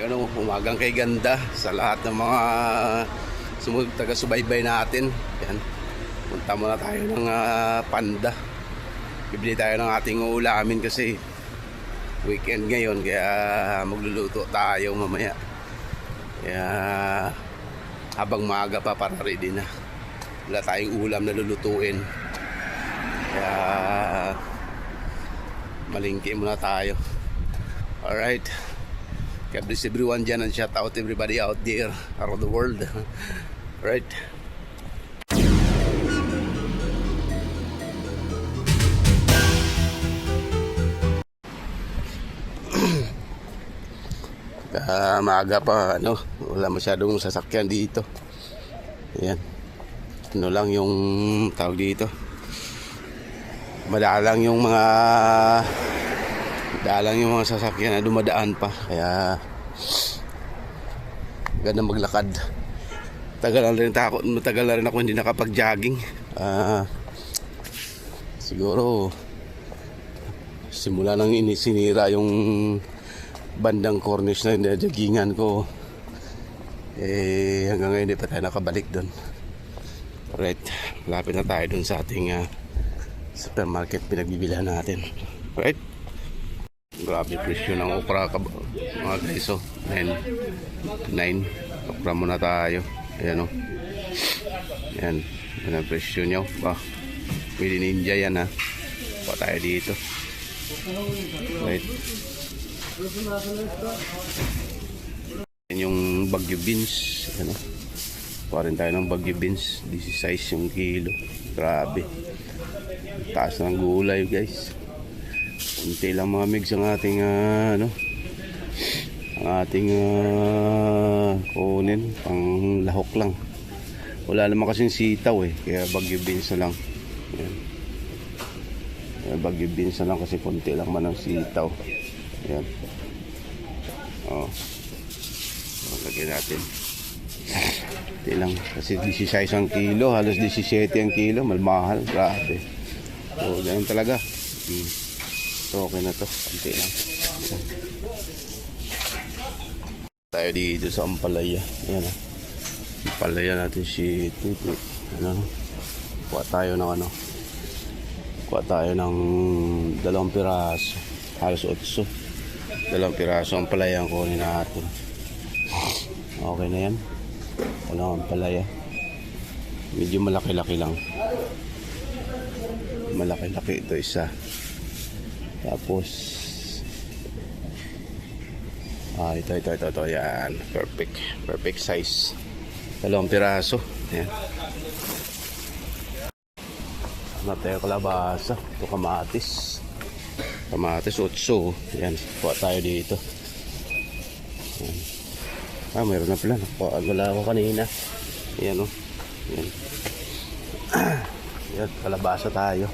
Ano, umagang kay ganda sa lahat ng mga sumug taga-subaybay natin. Yan. Punta muna tayo ng ah, panda. Bibili tayo ng ating ulamin kasi weekend ngayon kaya magluluto tayo mamaya. Kaya habang maaga pa para ready na. Wala tayong ulam na lulutuin. Kaya malingki muna tayo. Alright. God bless everyone dyan and shout out everybody out there around the world. Right? Ah, maaga pa, ano, wala masyadong sasakyan dito. Ayan. Ano lang yung tawag dito. Madalang yung mga Dalang yung mga sasakyan na dumadaan pa. Kaya ganda maglakad. Tagal na rin takot, matagal na rin ako hindi nakapag-jogging. Ah, siguro simula nang inisinira yung bandang cornice na nilajaggingan ko. Eh, hanggang ngayon hindi pa tayo nakabalik doon. Alright, lapit na tayo doon sa ating ah, supermarket pinagbibilihan natin. Right? Grabe presyo ng okra ka mga guys oh. 9 9 okra muna tayo. Ayan oh. Ayan. Yan ang presyo niyo. Ba. Pwede ninja yan ha. Pa tayo dito. Right. Yan yung bagyo beans. Ayan oh. Kuha rin tayo ng bagyo beans. 16 yung kilo. Grabe. Taas ng gulay guys. Kunti lang mga migs ang ating ah, ano ang ating ah, kunin pang lahok lang. Wala naman kasing sitaw eh, kaya bagyo beans lang. Ayan. Kaya bagyo beans lang kasi kunti lang man ang sitaw. Ayan. Oh. oh lagyan natin. Kunti lang. Kasi 16 ang kilo, halos 17 ang kilo, malmahal. Grabe. So, ganyan talaga. Hmm. So, okay na to. Kunti lang. Tayo dito sa Ampalaya. Ayan ah. Ampalaya natin si Tutu. Ano? Kuha tayo ng ano. Kuha tayo ng dalawang piraso. Halos otso. Dalawang piraso ang palaya ang kunin natin. Okay na yan. Walang ampalaya. Medyo malaki-laki lang. Malaki-laki ito isa. Tapos, ah, ito, ito, ito, ito, yan. Perfect. Perfect size. Dalawang piraso. Yan. Tayo kalabasa. Ito kamatis. Kamatis, utso. Yan. Kuha tayo dito. Yan. Ah, mayroon na pala. Nakuha wala ako kanina. Yan, oh. Yan. Yan, kalabasa tayo.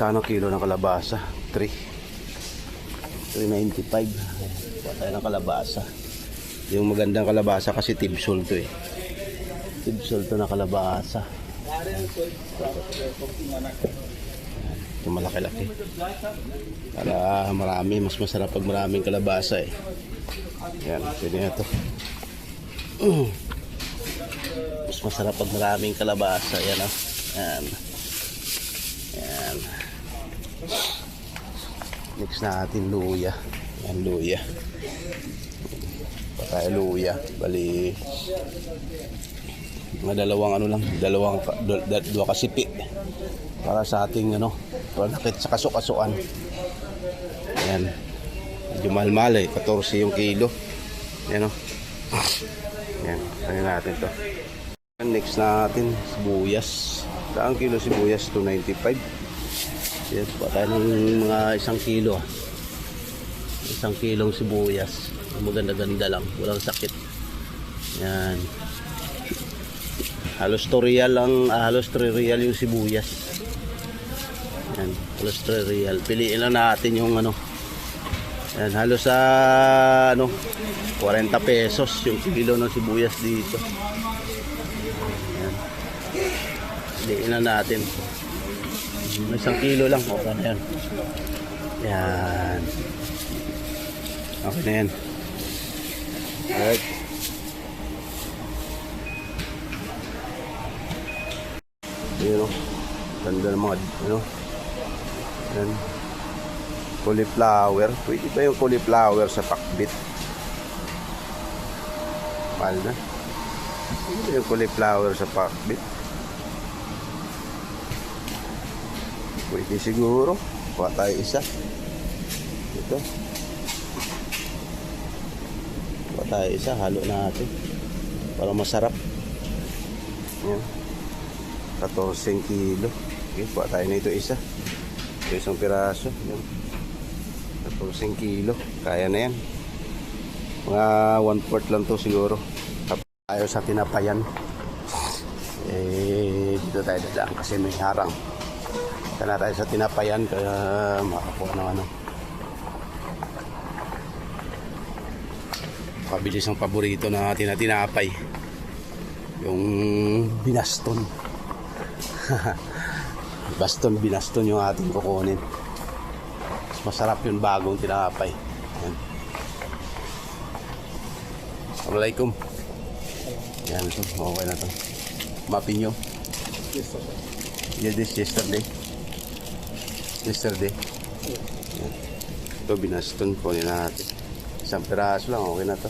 Kano kilo ng kalabasa? 3. 395. Kuha tayo ng kalabasa. Yung magandang kalabasa kasi tibsol to eh. Tibsol to na kalabasa. Yung malaki-laki. Para marami, mas masarap pag maraming kalabasa eh. Yan, pwede na to. Mas masarap pag maraming kalabasa. Yan ah. Yan. Next natin luya. Yan luya. Patay luya. Bali mga dalawang ano lang, dalawang dal- dua kasipi para sa ating ano, panakit sa kasukasuan. Yan. Medyo mahal-mahal eh, 14 yung kilo. Yan o. Yan, kaya natin to. Next natin, sibuyas. Saan kilo sibuyas? 295. Yan, tayo ng mga isang kilo. ah. Isang kilong sibuyas. Maganda-ganda lang. Walang sakit. Yan. Halos 2 real lang, ah, halos 3 real yung sibuyas. Yan, halos 3 real. Piliin lang natin yung ano. Yan, halos sa ano, 40 pesos yung kilo ng sibuyas dito. Yan. Piliin lang natin. Isang kilo lang, okay na yan. Yan. Okay na yan. Alright. Yun o. Ganda ng mga, ano. Yan. Cauliflower. Pwede ba yung cauliflower sa pakbit? Mahal na. Pwede ba yung cauliflower sa pakbit? Pwede siguro. Kuha tayo isa. Ito. Kuha tayo isa. Halo natin. Para masarap. Yan. 14 kilo. Okay, kuha tayo nito isa. Ito isang piraso. Yan. 14 kilo. Kaya na yan. Mga 1 fourth lang to siguro. Tayo sa tinapayan. Eh, dito tayo dadaan kasi may harang. Ito na tayo sa tinapayan kaya makakuha ng ano. Pabilis ang paborito na atin na tinapay. Yung binaston. Baston, binaston yung ating kukunin. Mas masarap yung bagong tinapay. Yan. Assalamualaikum. Yan ito. Okay na to. Mapin nyo. Yeah, this yesterday. Yesterday. Ito binaston po natin. Isang piraso lang. Okay na to.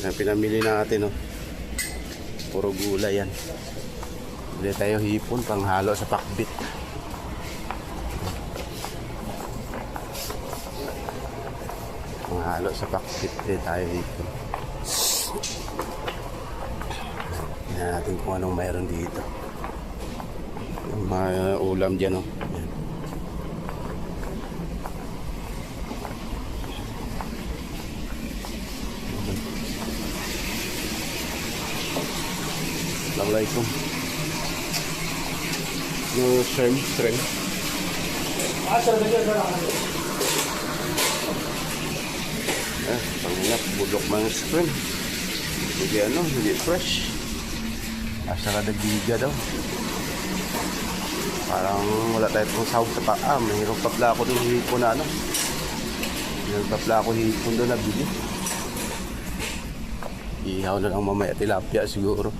Yan, pinamili natin, oh. Puro gulay yan. Bili tayo hipon, panghalo sa pakbit. Panghalo sa pakbit, bili tayo hipon. Tingnan natin kung anong mayroon dito. Mga ulam dyan, oh. Assalamualaikum. Yung shrimp, shrimp. Eh, pangilap, bulok mga shrimp. Hindi ano, hindi fresh. Asa ka nagbiga daw. Parang wala tayo pang sahog sa paa. Mayroong papla ako doon hipon na ano. Mayroong papla ako hipon doon na bili. Ihaw na lang mamaya tilapia siguro.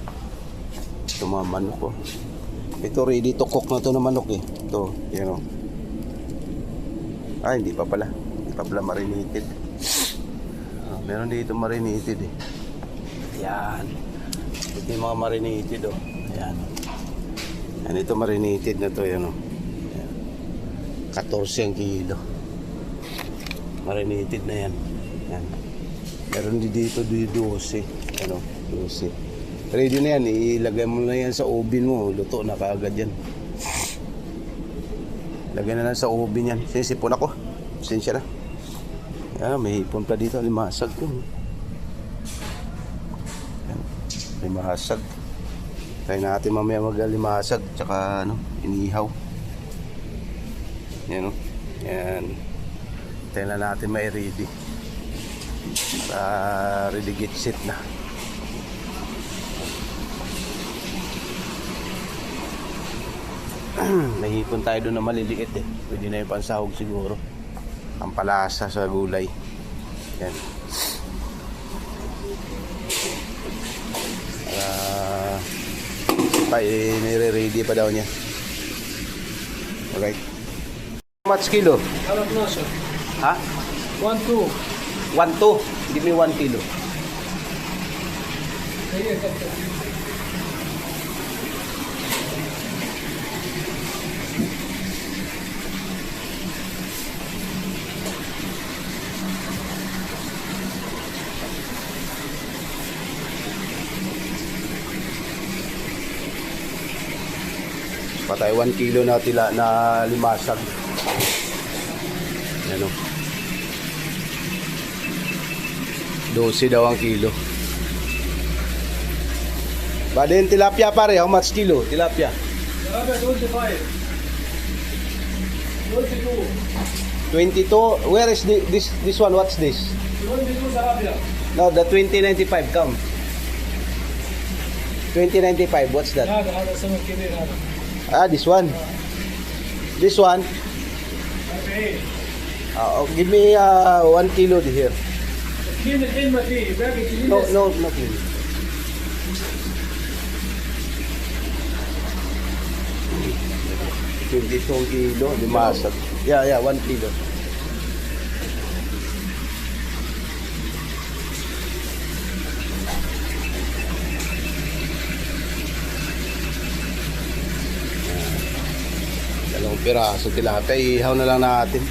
Ito mga manok ko. Ito ready to cook na to na manok eh. Ito, yan o. Ah, hindi pa pala. Hindi pa pala marinated. Ah, meron dito marinated eh. Yan. Ito yung mga marinated oh. Ayan. Yan ito marinated na to yan. Ayan. 14 ang kilo. Marinated na yan. Yan. Meron din dito di 12. Ano? 12. Ready na yan. Ilagay mo na yan sa oven mo. Luto na kaagad yan. Lagay na lang sa oven yan. Sinisipon ako. Sinsya na. Yan, may hipon pa dito. Limasag ko. Yan. Limasag. Try natin mamaya mag-limasag. Tsaka ano, inihaw. Yan o. Yan. Tayo na natin may ready. Para ready get set na. May hipon tayo doon na maliliit eh. Pwede na yung pansahog siguro. Ang palasa sa gulay. Yan. Pa eh, nire-ready pa daw niya. Alright. How much kilo? I don't know, sir. Ha? One, two. 1 2. Give me 1 kilo. tayo 1 kilo na tila na limasag. Ano 12 daw ang kilo. Ba din tilapia pare how much kilo? Tilapia. Tilapia 25 22 22 where is the, this this one? What's this? 22 tilapia no the 2095 come. 2095 what's that? Nada, nada, Ah, this one. This one. Uh, oh, give me uh, one kilo here. No, no, no kilo. Hindi itong kilo, limasag. Yeah, yeah, one kilo. piraso tilapia. Ihaw na lang natin.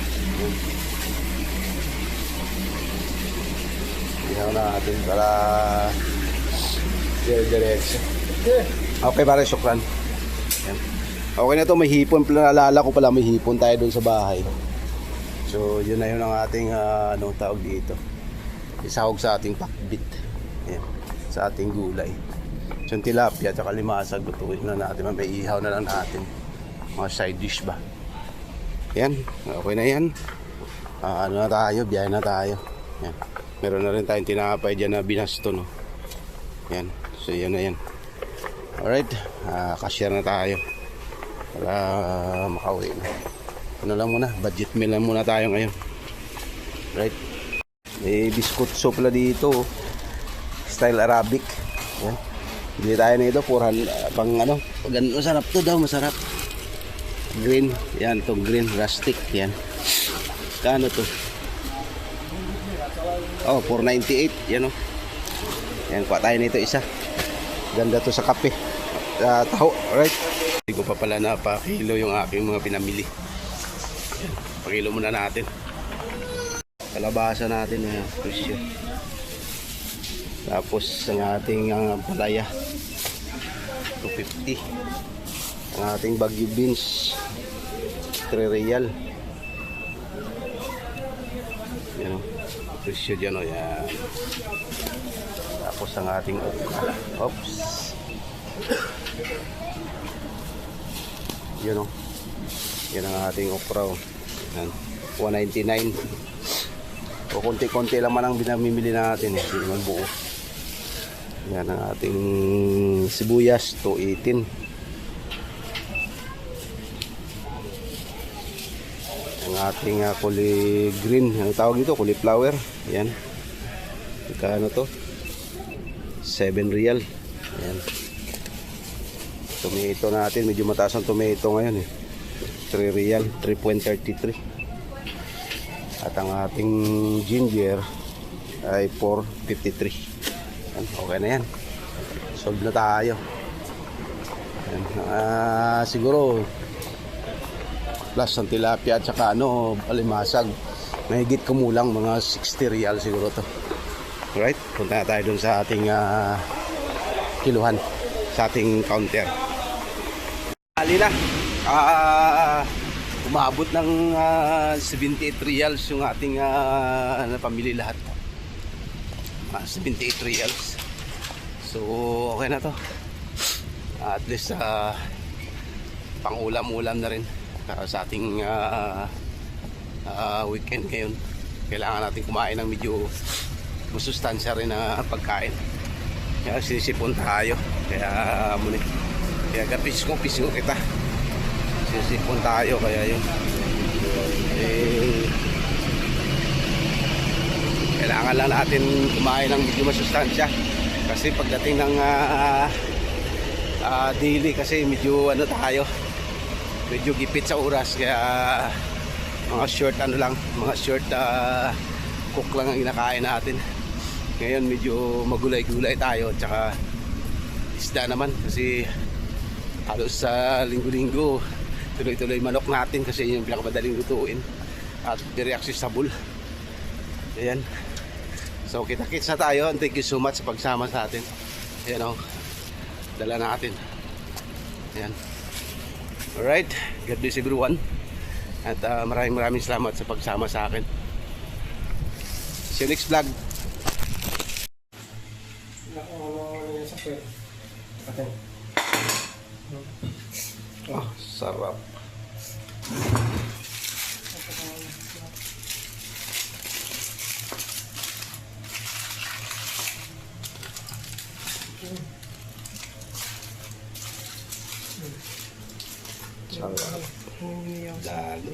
Ihaw na natin para dire-diretso. Okay, pare, syukran. Yan. Okay na to, may hipon. Nalala ko pala may hipon tayo doon sa bahay. So, yun na yun ang ating uh, anong tawag dito. Isahog sa ating pakbit. Yan. Sa ating gulay. So, tilapia at saka limasag, lutuin na natin. May ihaw na lang natin. Mga side dish ba. Yan, okay na yan. Ah, ano na tayo, biyahe na tayo. Yan. Meron na rin tayong tinapay dyan na binasto, no. Yan, so yan na yan. Alright, uh, cashier na tayo. Para makauwi na. Ano lang muna, budget meal lang muna tayo ngayon. Right? May biscuit soup pala dito. oh. Style Arabic. Yan. Bili tayo nito, 400, ah, pang ano, ano, masarap to daw, masarap. Green, yan to green, rustic, yan. Kano to? Oh, 498, yan oh. Yan, kuha tayo nito isa. Ganda to sa kape. Uh, taho, alright. Hindi ko pa pala na pa kilo yung aking mga pinamili. Yan, pakilo muna natin. Kalabasa natin na uh, presyo. Tapos ang ating uh, palaya. 250. Ang ating bagyo beans. 3 real. Yan o. Presyo dyan o. Yan. Tapos ang ating. Oops. Yun o. Yan ang ating okra o. Yan. 199. O konti-konti lang man ang binamimili natin. eh. Hindi naman buo. Yan ang ating sibuyas. 218. Ang ating uh, kuli green. Ano tawag dito? Cauliflower. Yan. Magkano to? 7 real. Ayan. Tomato natin, medyo mataas ang tomato ngayon eh. 3 real, 3.33. At ang ating ginger ay 4.53. Ayan, okay na yan. Solve na tayo. Ayan, ah, siguro plus ang tilapia at saka ano, alimasag. Mahigit kumulang mga 60 real siguro to. Right? Punta na tayo dun sa ating ah, kiluhan. Sa ating counter. Ali na. Ah, umabot ng ah, 78 reals yung ating uh, napamili lahat. Ah, 78 reals. So, okay na to. Ah, at least ah, pang-ulam-ulam na rin para sa ating ah, ah, weekend ngayon. Kailangan natin kumain ng medyo masustansya rin na pagkain. Kaya sinisipon tayo. Kaya muna. Kaya kapis ko, piso kita. Sinisipon tayo. Kaya yun. Eh, kailangan lang natin kumain ng medyo masustansya. Kasi pagdating ng ah, ah, daily kasi medyo ano tayo. Medyo gipit sa oras. Kaya mga short ano lang. Mga short ah, cook lang ang kinakain natin. Ngayon medyo magulay-gulay tayo tsaka isda naman kasi halos sa linggo-linggo tuloy-tuloy manok natin kasi yun yung pinakamadaling lutuin at accessible. Ayan. So kita-kits na tayo and thank you so much sa pagsama sa atin. Ayan o. Dala natin. Ayan. Alright. God bless everyone. At ah, maraming maraming salamat sa pagsama sa akin. See you next vlog. Ah, sarap. Dali. Dali.